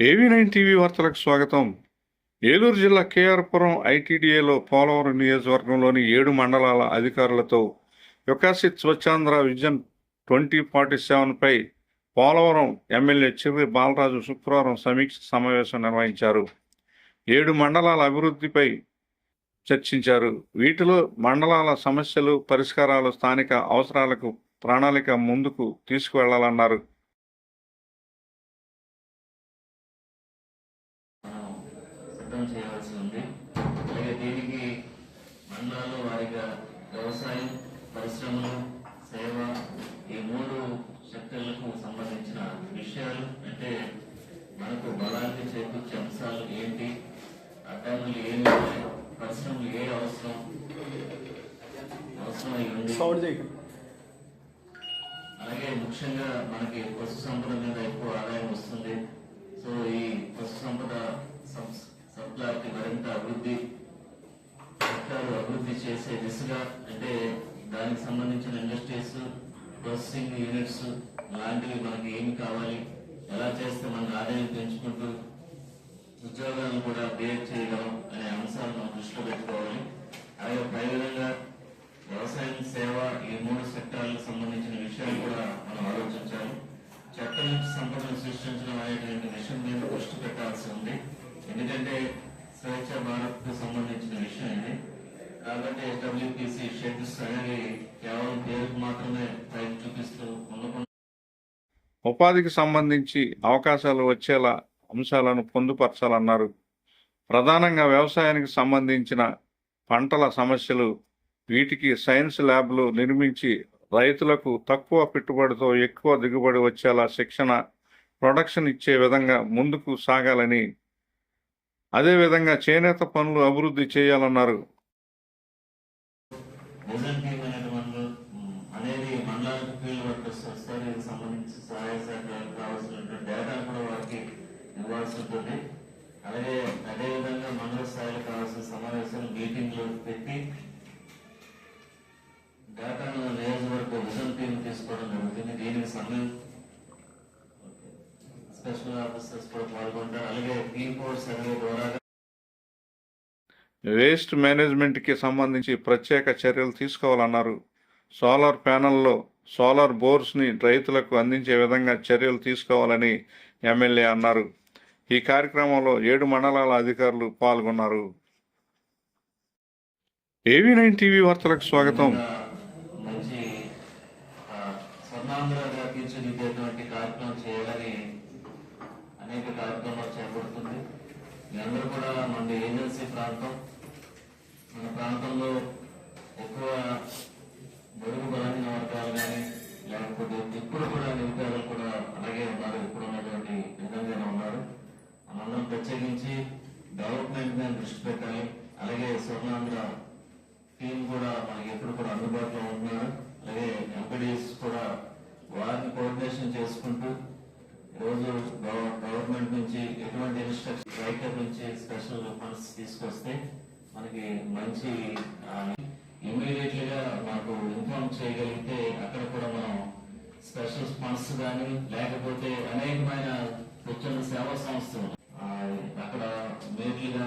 ఏవీ nine TV వార్తలకు స్వాగతం? ఏలూరు జిల్లా కేఆర్పురం ఐటీడీఏలో పోలవరం నియోజకవర్గంలోని ఏడు మండలాల అధికారులతో Vikasit Swachhandhra vision twenty forty సెవెన్పై Polavaram MLA Chirri Balaraju శుక్రవారం సమీక్ష సమావేశం నిర్వహించారు. ఏడు మండలాల అభివృద్ధిపై చర్చించారు. వీటిలో మండలాల సమస్యలు పరిష్కారాలు స్థానిక అవసరాలకు ప్రణాళిక ముందుకు తీసుకువెళ్ళాలన్నారు. సిద్ధం చేయవలసి ఉంది. అలాగే దీనికి మండలాలు వారిగా వ్యవసాయం పరిశ్రమలు సేవ ఈ మూడు సెక్టర్లకు సంబంధించిన విషయాలు అంటే మనకు బలాన్ని చేకూర్చే అంశాలు ఏంటి అడ్డంకులు ఏమి ఉన్నాయి పరిశ్రమలు ఏ అవసరం అవసరం అయి ఉంది అలాగే ముఖ్యంగా మనకి పశు సంపద మీద ఎక్కువ ఆదాయం వస్తుంది. సో ఈ పశు సంపద సప్లాకి మరింత అభివృద్ధి సర్కారు అభివృద్ధి చేసే దిశగా అంటే దానికి సంబంధించిన ఇండస్ట్రీస్ ప్రాసెసింగ్ యూనిట్స్ లాంటివి మనకి ఏమి కావాలి ఎలా చేస్తే మన ఆదాయం పెంచుకుంటూ ఉద్యోగాలను కూడా క్రియేట్ చేయడం అనే అంశాలను మనం దృష్టిలో పెట్టుకోవాలి. అలాగే ప్రయోజనంగా వ్యవసాయం సేవ ఈ మూడు సెక్టార్లకు సంబంధించిన విషయాలు కూడా మనం ఆలోచించాలి. చట్టం నుంచి సంపదను సృష్టించడం అనేటువంటి విషయం మీద దృష్టి పెట్టాల్సి ఉంది. ఎందుకంటే స్వచ్ఛ భారత్కు సంబంధించిన విషయం ఇది. కాబట్టి ఎస్డబ్ల్యూపీసీ షెడ్స్ అనేవి కేవలం పేరుకు మాత్రమే పైకి చూపిస్తూ ఉండకుండా ఉపాధికి సంబంధించి అవకాశాలు వచ్చేలా అంశాలను పొందుపరచాలన్నారు. ప్రధానంగా వ్యవసాయానికి సంబంధించిన పంటల సమస్యలు వీటికి సైన్స్ ల్యాబ్లు నిర్మించి రైతులకు తక్కువ పెట్టుబడితో ఎక్కువ దిగుబడి వచ్చేలా శిక్షణ ప్రొడక్షన్ ఇచ్చే విధంగా ముందుకు సాగాలని అదేవిధంగా చేనేత పనులు అభివృద్ధి చేయాలన్నారు. డేటా కూడా వారికి ఇవ్వాల్సి అలాగే అదేవిధంగా మండల స్థాయిలో కావాల్సిన సమావేశాలు మీటింగ్లు పెట్టి డేటాను నియోజకవర్గ విజన్ టీం తీసుకోవడం జరుగుతుంది. దీనికి సమయం స్పెషల్ ఆఫీసర్స్ కూడా పాల్గొంటారు అలాగే ఫోర్ సర్వే ద్వారా వేస్ట్ మేనేజ్మెంట్కి సంబంధించి ప్రత్యేక చర్యలు తీసుకోవాలన్నారు. సోలార్ ప్యానెల్లో సోలార్ బోర్స్ని రైతులకు అందించే విధంగా చర్యలు తీసుకోవాలని ఎమ్మెల్యే అన్నారు. ఈ కార్యక్రమంలో ఏడు మండలాల అధికారులు పాల్గొన్నారు. ఏవీ నైన్ టీవీ వార్తలకు స్వాగతం. ప్రాంతంలో చేపడుతుంది. మీ అందరూ కూడా మన ఏజెన్సీ ప్రాంతం మన ప్రాంతంలో ఎక్కువ బరువు బలహీన వర్గాలు కానీ లేకపోతే ఇప్పుడు కూడా నిరుపేదలు కూడా అలాగే ఉన్నారు. ఇప్పుడు ఉన్నటువంటి విధంగానే ఉన్నారు. మనందరం ప్రత్యేకించి డెవలప్మెంట్ మీద దృష్టి పెట్టాలి. అలాగే స్వర్ణాంధ్ర టీం కూడా మనకి ఎప్పుడు కూడా అందుబాటులో ఉంటున్నారు స్పెషల్ ఫండ్స్ తీసుకొస్తే మనకి మంచి ఇమీడియట్లీ గా మాకు ఇన్ఫార్మ్ చేయగలిగితే అక్కడ కూడా మనం స్పెషల్ ఫండ్స్ కానీ లేకపోతే అనేకమైన స్వచ్ఛంద సేవా సంస్థలు అక్కడ మేట్లుగా